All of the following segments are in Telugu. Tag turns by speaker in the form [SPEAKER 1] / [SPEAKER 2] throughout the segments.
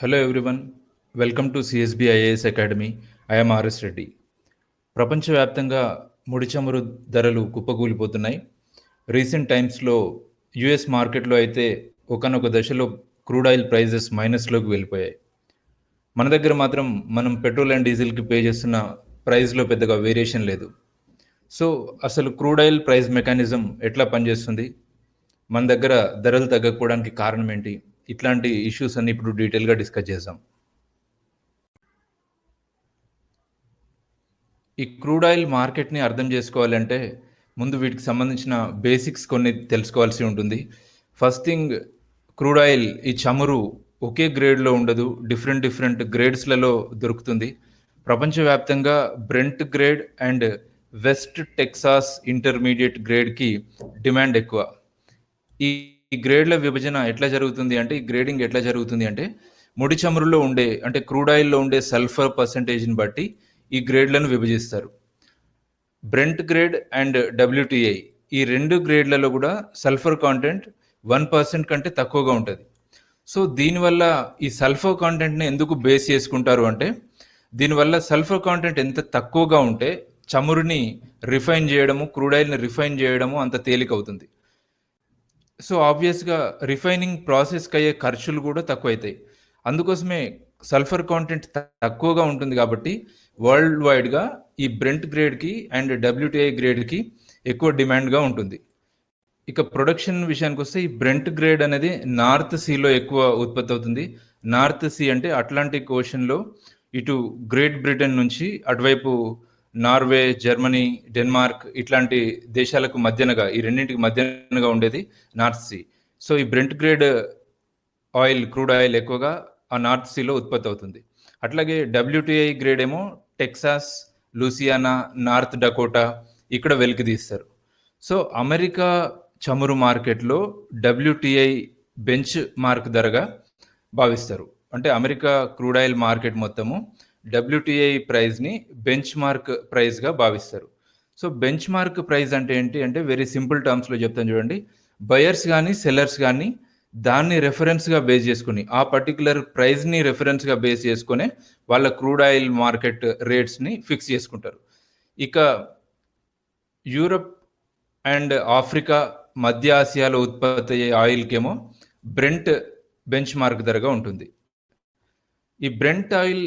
[SPEAKER 1] Hello everyone welcome to CSB IAS academy I'm RS Reddy ప్రపంచవ్యాప్తంగా ముడి చమురు ధరలు కుప్పకూలిపోతున్నాయి. రీసెంట్ టైమ్స్లో యుఎస్ మార్కెట్లో అయితే ఒకనొక దశలో క్రూడ్ ఆయిల్ ప్రైజెస్ మైనస్లోకి వెళ్ళిపోయాయి. మన దగ్గర మాత్రం మనం పెట్రోల్ అండ్ డీజిల్కి పే చేస్తున్న ప్రైస్లో పెద్దగా వేరియేషన్ లేదు. సో అసలు క్రూడ్ ఆయిల్ ప్రైస్ మెకానిజం ఎట్లా పనిచేస్తుంది? మన దగ్గర ధరలు తగ్గకపోవడానికి కారణం ఏంటి? ఇట్లాంటి ఇష్యూస్ అన్ని ఇప్పుడు డీటెయిల్గా డిస్కస్ చేద్దాం ఈ క్రూడ్ ఆయిల్ మార్కెట్ని అర్థం చేసుకోవాలంటే ముందు వీటికి సంబంధించిన బేసిక్స్ కొన్ని తెలుసుకోవాల్సి ఉంటుంది. ఫస్ట్ థింగ్ క్రూడ్ ఆయిల్ ఈ చమురు ఒకే గ్రేడ్లో ఉండదు డిఫరెంట్ డిఫరెంట్ గ్రేడ్స్లలో దొరుకుతుంది. ప్రపంచవ్యాప్తంగా Brent grade and West Texas Intermediate గ్రేడ్కి demand ఎక్కువ. ఈ ఈ గ్రేడ్ల విభజన ఎట్లా జరుగుతుంది అంటే ఈ గ్రేడింగ్ ఎట్లా జరుగుతుంది అంటే ముడి చమురులో ఉండే అంటే క్రూడ్ ఆయిల్లో ఉండే సల్ఫర్ పర్సంటేజ్ని బట్టి ఈ గ్రేడ్లను విభజిస్తారు. బ్రెంట్ గ్రేడ్ అండ్ డబ్ల్యూటిఐ ఈ రెండు గ్రేడ్లలో కూడా సల్ఫర్ కాంటెంట్ వన్ పర్సెంట్ కంటే తక్కువగా ఉంటుంది. సో దీనివల్ల ఈ సల్ఫర్ కాంటెంట్ని ఎందుకు బేస్ చేసుకుంటారు అంటే దీనివల్ల సల్ఫర్ కాంటెంట్ ఎంత తక్కువగా ఉంటే చమురుని రిఫైన్ చేయడము క్రూడ్ ఆయిల్ని రిఫైన్ చేయడము అంత తేలికవుతుంది. సో ఆబ్వియస్గా రిఫైనింగ్ ప్రాసెస్కి అయ్యే ఖర్చులు కూడా తక్కువ అవుతాయి అందుకోసమే సల్ఫర్ కాంటెంట్ తక్కువగా ఉంటుంది కాబట్టి వరల్డ్ వైడ్గా ఈ బ్రెంట్ గ్రేడ్కి అండ్ డబ్ల్యూటీఐ గ్రేడ్కి ఎక్కువ డిమాండ్గా ఉంటుంది. ఇక ప్రొడక్షన్ విషయానికి వస్తే ఈ బ్రెంట్ గ్రేడ్ అనేది నార్త్ సీలో ఎక్కువ ఉత్పత్తి అవుతుంది. నార్త్ సీ అంటే అట్లాంటిక్ ఓషన్లో ఇటు గ్రేట్ బ్రిటన్ నుంచి అటువైపు నార్వే జర్మనీ డెన్మార్క్ ఇట్లాంటి దేశాలకు మధ్యనగా ఈ రెండింటికి మధ్యనగా ఉండేది నార్త్ సీ. సో ఈ Brent grade oil crude oil ఎక్కువగా ఆ నార్త్ సీలో ఉత్పత్తి అవుతుంది. అట్లాగే డబ్ల్యూటీఐ గ్రేడ్ ఏమో టెక్సాస్ లూసియానా నార్త్ డకోటా ఇక్కడ వెలికి తీస్తారు. సో అమెరికా చమురు మార్కెట్లో డబ్ల్యూటీఐ బెంచ్ మార్క్ ధరగా భావిస్తారు. అంటే అమెరికా క్రూడ్ ఆయిల్ మార్కెట్ మొత్తము డబ్ల్యూటీఐ ప్రైజ్ని బెంచ్ మార్క్ ప్రైజ్గా భావిస్తారు. సో బెంచ్ మార్క్ ప్రైజ్ అంటే ఏంటి? అంటే వెరీ సింపుల్ టర్మ్స్లో చెప్తాను చూడండి. బయర్స్ కానీ సెల్లర్స్ కానీ దాన్ని రెఫరెన్స్గా బేస్ చేసుకుని ఆ పర్టికులర్ ప్రైజ్ని రెఫరెన్స్గా బేస్ చేసుకునే వాళ్ళ క్రూడ్ ఆయిల్ మార్కెట్ రేట్స్ని ఫిక్స్ చేసుకుంటారు. ఇక యూరప్ అండ్ ఆఫ్రికా మధ్య ఆసియాలో ఉత్పత్తి అయ్యే ఆయిల్కేమో బ్రెంట్ బెంచ్ మార్క్ ధరగా ఉంటుంది. ఈ బ్రెంట్ ఆయిల్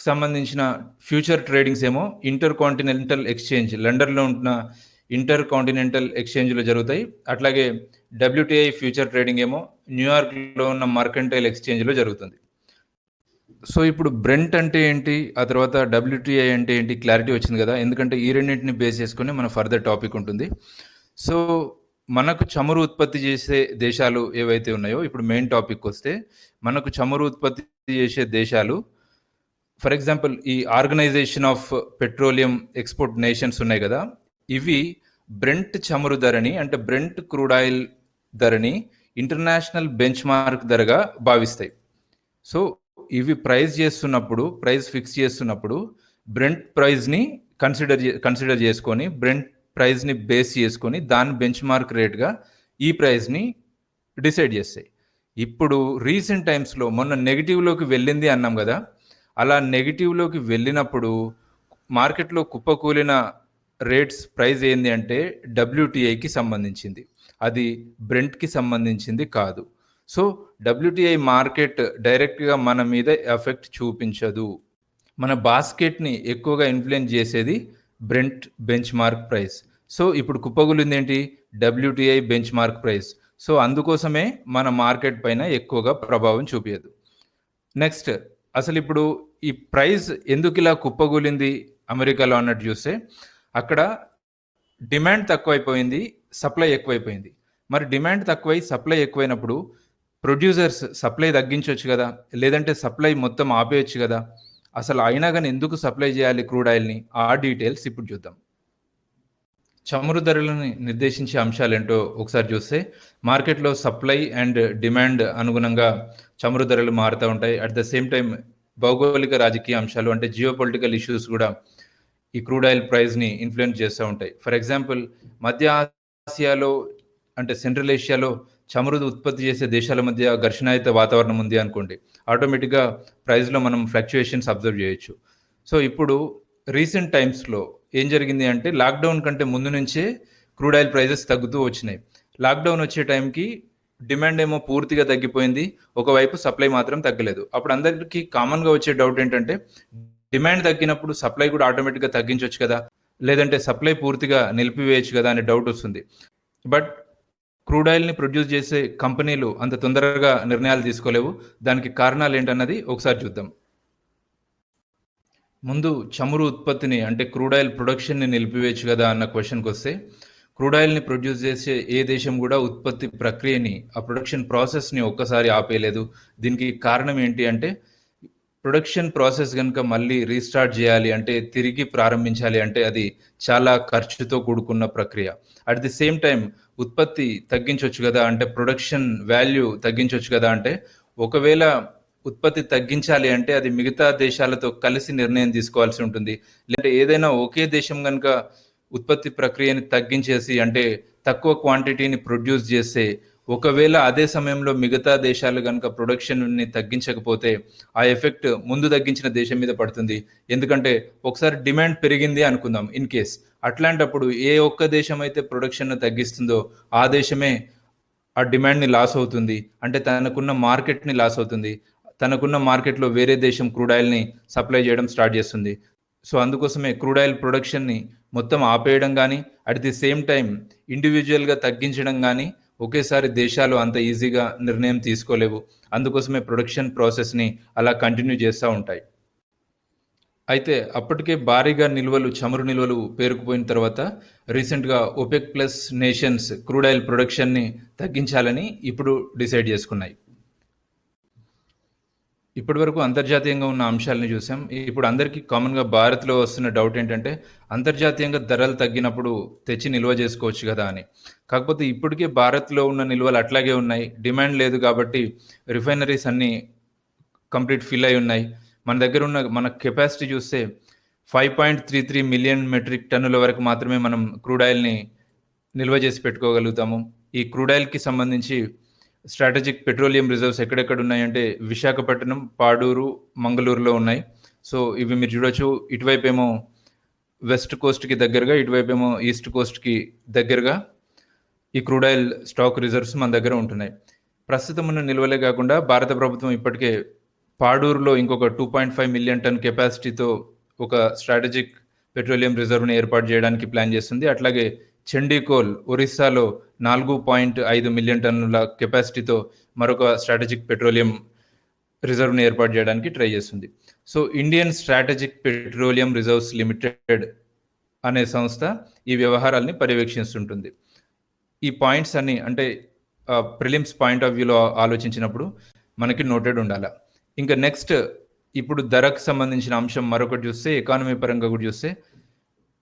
[SPEAKER 1] సంబంధించిన ఫ్యూచర్ ట్రేడింగ్స్ ఏమో ఇంటర్ కాంటినెంటల్ ఎక్స్చేంజ్ లండన్లో ఉంటున్న ఇంటర్ కాంటినెంటల్ ఎక్స్చేంజ్లో జరుగుతాయి. అట్లాగే డబ్ల్యూటీఐ ఫ్యూచర్ ట్రేడింగ్ ఏమో న్యూయార్క్లో ఉన్న మర్కంటైల్ ఎక్స్చేంజ్లో జరుగుతుంది. సో ఇప్పుడు బ్రెంట్ అంటే ఏంటి? ఆ తర్వాత డబ్ల్యూటీఐ అంటే ఏంటి? క్లారిటీ వచ్చింది కదా. ఎందుకంటే ఈ రెండింటిని బేస్ చేసుకుని మన ఫర్దర్ టాపిక్ ఉంటుంది. సో మనకు చమురు ఉత్పత్తి చేసే దేశాలు ఏవైతే ఉన్నాయో ఇప్పుడు మెయిన్ టాపిక్ వస్తే మనకు చమురు ఉత్పత్తి చేసే దేశాలు ఫర్ ఎగ్జాంపుల్ ఈ organization of petroleum export nations ఉన్నాయి కదా ఇవి బ్రెంట్ చమురు ధరని అంటే బ్రెంట్ క్రూడ్ ఆయిల్ ధరని ఇంటర్నేషనల్ బెంచ్ మార్క్ ధరగా భావిస్తాయి. సో ఇవి ప్రైస్ చేస్తున్నప్పుడు ప్రైస్ ఫిక్స్ చేస్తున్నప్పుడు బ్రెంట్ ప్రైజ్ని కన్సిడర్ కన్సిడర్ చేసుకొని బ్రెంట్ ప్రైజ్ని బేస్ చేసుకొని దాని బెంచ్ మార్క్ రేట్గా ఈ ప్రైస్ని డిసైడ్ చేస్తాయి. ఇప్పుడు రీసెంట్ టైమ్స్లో మొన్న నెగిటివ్లోకి వెళ్ళింది అన్నాం కదా అలా నెగిటివ్లోకి వెళ్ళినప్పుడు మార్కెట్లో కుప్పకూలిన రేట్స్ ప్రైస్ ఏంది అంటే డబ్ల్యూటీఐకి సంబంధించింది. అది బ్రెంట్కి సంబంధించింది కాదు. సో డబ్ల్యూటీఐ మార్కెట్ డైరెక్ట్గా మన మీద ఎఫెక్ట్ చూపించదు. మన బాస్కెట్ని ఎక్కువగా ఇన్ఫ్లుయెన్స్ చేసేది Brent benchmark price. So ఇప్పుడు కుప్పగులింది ఏంటి? WTI benchmark price. సో అందుకోసమే మన మార్కెట్ పైన ఎక్కువగా ప్రభావం చూపించదు నెక్స్ట్ అసలు ఇప్పుడు ఈ ప్రైస్ ఎందుకు ఇలా కుప్పగూలింది అమెరికాలో అన్నట్టు చూస్తే అక్కడ డిమాండ్ తక్కువైపోయింది సప్లై ఎక్కువైపోయింది. మరి డిమాండ్ తక్కువై సప్లై ఎక్కువైనప్పుడు ప్రొడ్యూసర్స్ సప్లై తగ్గించవచ్చు కదా? లేదంటే సప్లై మొత్తం ఆపేయచ్చు కదా? అసలు అయినా కానీ ఎందుకు సప్లై చేయాలి క్రూడ్ ఆయిల్ని? ఆ డీటెయిల్స్ ఇప్పుడు చూద్దాం. చమురు ధరలను నిర్దేశించే అంశాలు ఏంటో ఒకసారి చూస్తే మార్కెట్లో సప్లై అండ్ డిమాండ్ అనుగుణంగా చమురు ధరలు మారుతూ ఉంటాయి. అట్ ద సేమ్ టైం భౌగోళిక రాజకీయ అంశాలు అంటే జియో పొలిటికల్ ఇష్యూస్ కూడా ఈ క్రూడ్ ఆయిల్ ప్రైస్ని ఇన్ఫ్లుయెన్స్ చేస్తూ ఉంటాయి. ఫర్ ఎగ్జాంపుల్ మధ్య ఆసియాలో అంటే సెంట్రల్ ఏషియాలో చమురు ఉత్పత్తి చేసే దేశాల మధ్య ఘర్షణాయుత వాతావరణం ఉంది అనుకోండి ఆటోమేటిక్గా ప్రైస్లో మనం ఫ్లక్చుయేషన్స్ అబ్జర్వ్ చేయొచ్చు. సో ఇప్పుడు రీసెంట్ టైమ్స్లో ఏం జరిగింది అంటే లాక్డౌన్ కంటే ముందు నుంచే క్రూడ్ ఆయిల్ ప్రైజెస్ తగ్గుతూ వచ్చినాయి. లాక్డౌన్ వచ్చే టైంకి డిమాండ్ ఏమో పూర్తిగా తగ్గిపోయింది. ఒకవైపు సప్లై మాత్రం తగ్గలేదు. అప్పుడు అందరికీ కామన్గా వచ్చే డౌట్ ఏంటంటే డిమాండ్ తగ్గినప్పుడు సప్లై కూడా ఆటోమేటిక్గా తగ్గించవచ్చు కదా? లేదంటే సప్లై పూర్తిగా నిలిపివేయచ్చు కదా అనే డౌట్ వస్తుంది. బట్ క్రూడ్ ఆయిల్ని ప్రొడ్యూస్ చేసే కంపెనీలు అంత తొందరగా నిర్ణయాలు తీసుకోలేవు. దానికి కారణాలు ఏంటన్నది ఒకసారి చూద్దాం. ముందు చమురు ఉత్పత్తిని అంటే క్రూడ్ ఆయిల్ ప్రొడక్షన్ని నిలిపివేయచ్చు కదా అన్న క్వశ్చన్కి వస్తే క్రూడ్ ఆయిల్ని ప్రొడ్యూస్ చేసే ఏ దేశం కూడా ఉత్పత్తి ప్రక్రియని ఆ ప్రొడక్షన్ ప్రాసెస్ని ఒక్కసారి ఆపేయలేదు. దీనికి కారణం ఏంటి అంటే ప్రొడక్షన్ ప్రాసెస్ కనుక మళ్ళీ రీస్టార్ట్ చేయాలి అంటే తిరిగి ప్రారంభించాలి అంటే అది చాలా ఖర్చుతో కూడుకున్న ప్రక్రియ. అట్ ది సేమ్ టైం ఉత్పత్తి తగ్గించవచ్చు కదా అంటే ప్రొడక్షన్ వాల్యూ తగ్గించవచ్చు కదా అంటే ఒకవేళ ఉత్పత్తి తగ్గించాలి అంటే అది మిగతా దేశాలతో కలిసి నిర్ణయం తీసుకోవాల్సి ఉంటుంది. లేదంటే ఏదైనా ఒకే దేశం కనుక ఉత్పత్తి ప్రక్రియని తగ్గించేసి అంటే తక్కువ క్వాంటిటీని ప్రొడ్యూస్ చేస్తే ఒకవేళ అదే సమయంలో మిగతా దేశాలు కనుక ప్రొడక్షన్ని తగ్గించకపోతే ఆ ఎఫెక్ట్ ముందు తగ్గించిన దేశం మీద పడుతుంది. ఎందుకంటే ఒకసారి డిమాండ్ పెరిగింది అనుకుందాం ఇన్ కేస్ అట్లాంటప్పుడు ఏ ఒక్క దేశం అయితే ప్రొడక్షన్ను తగ్గిస్తుందో ఆ దేశమే ఆ డిమాండ్ని లాస్ అవుతుంది. అంటే తనకున్న మార్కెట్ని లాస్ అవుతుంది. తనకున్న మార్కెట్లో వేరే దేశం క్రూడ్ ఆయిల్ని సప్లై చేయడం స్టార్ట్ చేస్తుంది. సో అందుకోసమే క్రూడ్ ఆయిల్ ప్రొడక్షన్ని మొత్తం ఆపేయడం కానీ అట్ ది సేమ్ టైం ఇండివిజువల్గా తగ్గించడం కానీ ఒకేసారి దేశాలు అంత ఈజీగా నిర్ణయం తీసుకోలేవు. అందుకోసమే ప్రొడక్షన్ ప్రాసెస్ని అలా కంటిన్యూ చేస్తూ ఉంటాయి. అయితే అప్పటికే భారీగా నిల్వలు చమురు నిల్వలు పేరుకుపోయిన తర్వాత రీసెంట్గా OPEC plus nations crude oil ప్రొడక్షన్ని తగ్గించాలని ఇప్పుడు డిసైడ్ చేసుకున్నాయి. ఇప్పటి వరకు అంతర్జాతీయంగా ఉన్న అంశాలని చూసాం. ఇప్పుడు అందరికీ కామన్గా భారత్లో వస్తున్న డౌట్ ఏంటంటే అంతర్జాతీయంగా ధరలు తగ్గినప్పుడు తెచ్చి నిల్వ చేసుకోవచ్చు కదా అని. కాకపోతే ఇప్పటికే భారత్లో ఉన్న నిల్వలు అట్లాగే ఉన్నాయి. డిమాండ్ లేదు కాబట్టి రిఫైనరీస్ అన్నీ కంప్లీట్ ఫిల్ అయి ఉన్నాయి. మన దగ్గర ఉన్న మన కెపాసిటీ చూస్తే five point three three million metric టన్నుల వరకు మాత్రమే మనం క్రూడ్ ఆయిల్ని నిల్వ చేసి పెట్టుకోగలుగుతాము. ఈ క్రూడ్ ఆయిల్కి సంబంధించి స్ట్రాటజిక్ పెట్రోలియం రిజర్వ్స్ ఎక్కడెక్కడ ఉన్నాయంటే విశాఖపట్నం పాడూరు మంగళూరులో ఉన్నాయి. సో ఇవి మీరు చూడొచ్చు. ఇటువైపు ఏమో వెస్ట్ కోస్ట్కి దగ్గరగా ఇటువైపు ఏమో ఈస్ట్ కోస్ట్కి దగ్గరగా ఈ క్రూడ్ ఆయిల్ స్టాక్ రిజర్వ్స్ మన దగ్గర ఉంటున్నాయి. ప్రస్తుతం ఉన్న నిల్వలే కాకుండా భారత ప్రభుత్వం ఇప్పటికే పాడూరులో ఇంకొక two point five million ton కెపాసిటీతో ఒక స్ట్రాటజిక్ పెట్రోలియం రిజర్వ్ని ఏర్పాటు చేయడానికి ప్లాన్ చేస్తుంది. అట్లాగే చండీకోల్ ఒరిస్సాలో నాలుగు పాయింట్ ఐదు మిలియన్ టన్నుల కెపాసిటీతో మరొక స్ట్రాటజిక్ పెట్రోలియం రిజర్వ్ని ఏర్పాటు చేయడానికి ట్రై చేస్తుంది. So Indian strategic petroleum reserves limited అనే సంస్థ ఈ వ్యవహారాల్ని పర్యవేక్షిస్తుంటుంది. ఈ పాయింట్స్ అన్ని అంటే ప్రిలిమ్స్ పాయింట్ ఆఫ్ వ్యూలో ఆలోచించినప్పుడు మనకి నోటెడ్ ఉండాలి. ఇంకా నెక్స్ట్ ఇప్పుడు ధరకు సంబంధించిన అంశం మరొకటి చూస్తే ఎకానమీ పరంగా కూడా చూస్తే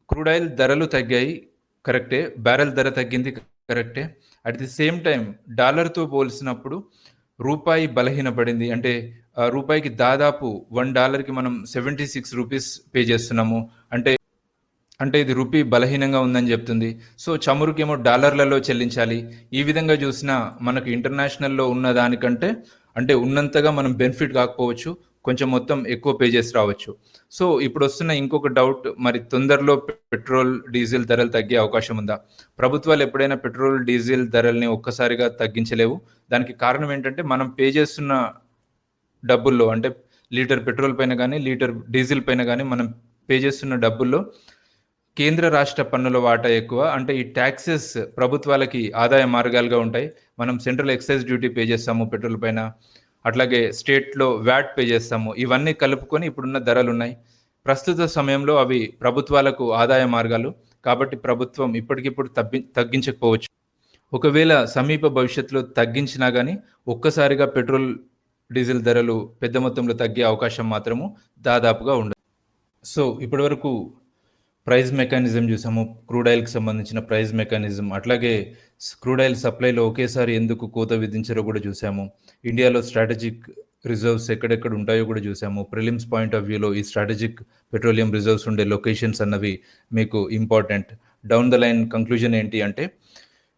[SPEAKER 1] క్రూడ్ ఆయిల్ ధరలు తగ్గాయి. కరెక్టే. బ్యారెల్ ధర తగ్గింది కరెక్టే. అట్ ది సేమ్ టైం డాలర్తో పోల్చినప్పుడు రూపాయి బలహీనపడింది. అంటే రూపాయికి దాదాపు వన్ డాలర్కి మనం సెవెంటీ సిక్స్ రూపీస్ పే చేస్తున్నాము. అంటే అంటే ఇది రూపీ బలహీనంగా ఉందని చెప్తుంది. సో చమురుకేమో డాలర్లలో చెల్లించాలి. ఈ విధంగా చూసినా మనకు ఇంటర్నేషనల్లో ఉన్న దానికంటే అంటే ఉన్నంతగా మనం బెనిఫిట్ కాకపోవచ్చు. కొంచెం మొత్తం ఎక్కువ పే చేసి రావచ్చు. సో ఇప్పుడు వస్తున్న ఇంకొక డౌట్ మరి తొందరలో పెట్రోల్ డీజిల్ ధరలు తగ్గే అవకాశం ఉందా? ప్రభుత్వాలు ఎప్పుడైనా పెట్రోల్ డీజిల్ ధరల్ని ఒక్కసారిగా తగ్గించలేవు. దానికి కారణం ఏంటంటే మనం పే చేస్తున్న డబ్బుల్లో అంటే లీటర్ పెట్రోల్ పైన కానీ లీటర్ డీజిల్ పైన కానీ మనం పే చేస్తున్న డబ్బుల్లో కేంద్ర రాష్ట్ర పన్నుల వాటా ఎక్కువ. అంటే ఈ ట్యాక్సెస్ ప్రభుత్వాలకి ఆదాయ మార్గాలుగా ఉంటాయి. మనం సెంట్రల్ ఎక్సైజ్ డ్యూటీ పే చేస్తాము పెట్రోల్ పైన. అట్లాగే స్టేట్లో వ్యాట్ పే చేస్తాము ఇవన్నీ కలుపుకొని ఇప్పుడున్న ధరలు ఉన్నాయి ప్రస్తుత సమయంలో అవి ప్రభుత్వాలకు ఆదాయ మార్గాలు కాబట్టి ప్రభుత్వం ఇప్పటికిప్పుడు తగ్గి తగ్గించకపోవచ్చు. ఒకవేళ సమీప భవిష్యత్తులో తగ్గించినా కానీ ఒక్కసారిగా పెట్రోల్ డీజిల్ ధరలు పెద్ద మొత్తంలో తగ్గే అవకాశం మాత్రము దాదాపుగా ఉండదు. సో ఇప్పటివరకు ప్రైజ్ మెకానిజం చూసాము క్రూడ్ ఆయిల్కి సంబంధించిన ప్రైజ్ మెకానిజం అట్లాగే క్రూడ్ ఆయిల్ సప్లైలో ఒకేసారి ఎందుకు కోత విధించారో కూడా చూసాము ఇండియాలో స్ట్రాటజిక్ రిజర్వ్స్ ఎక్కడెక్కడ ఉంటాయో కూడా చూసాము ప్రిలిమ్స్ పాయింట్ ఆఫ్ వ్యూలో ఈ స్ట్రాటజిక్ పెట్రోలియం రిజర్వ్స్ ఉండే లొకేషన్స్ అన్నవి మీకు important down the line conclusion ఏంటి అంటే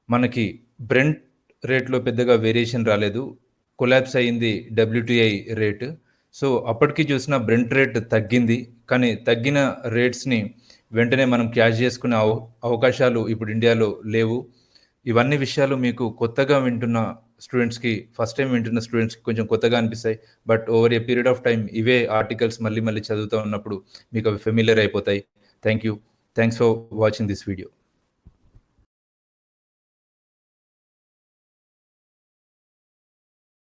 [SPEAKER 1] మనకి బ్రెంట్ రేట్‌లో పెద్దగా వేరియేషన్ రాలేదు. కొలాబ్స్ అయింది డబ్ల్యూటీఐ రేట్. సో, అప్పటికి చూసిన బ్రెంట్ రేట్ తగ్గింది. కానీ తగ్గిన రేట్స్‌ని వెంటనే మనం క్యాష్ చేసుకునే అవ అవకాశాలు ఇప్పుడు ఇండియాలో లేవు. ఇవన్నీ విషయాలు మీకు కొత్తగా వింటున్న స్టూడెంట్స్‌కి, ఫస్ట్ టైం వింటున్న స్టూడెంట్స్‌కి కొంచెం కొత్తగా అనిపిస్తాయి. But over a period of time ఇవే ఆర్టికల్స్ మళ్ళీ మళ్ళీ చదువుతూ ఉన్నప్పుడు మీకు అవి ఫెమిలియర్ అయిపోతాయి. Thank you. Thanks for watching this video.